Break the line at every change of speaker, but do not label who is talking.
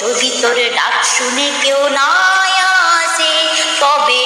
যদি তোর ডাক শুনে কেউ না আসে। তবে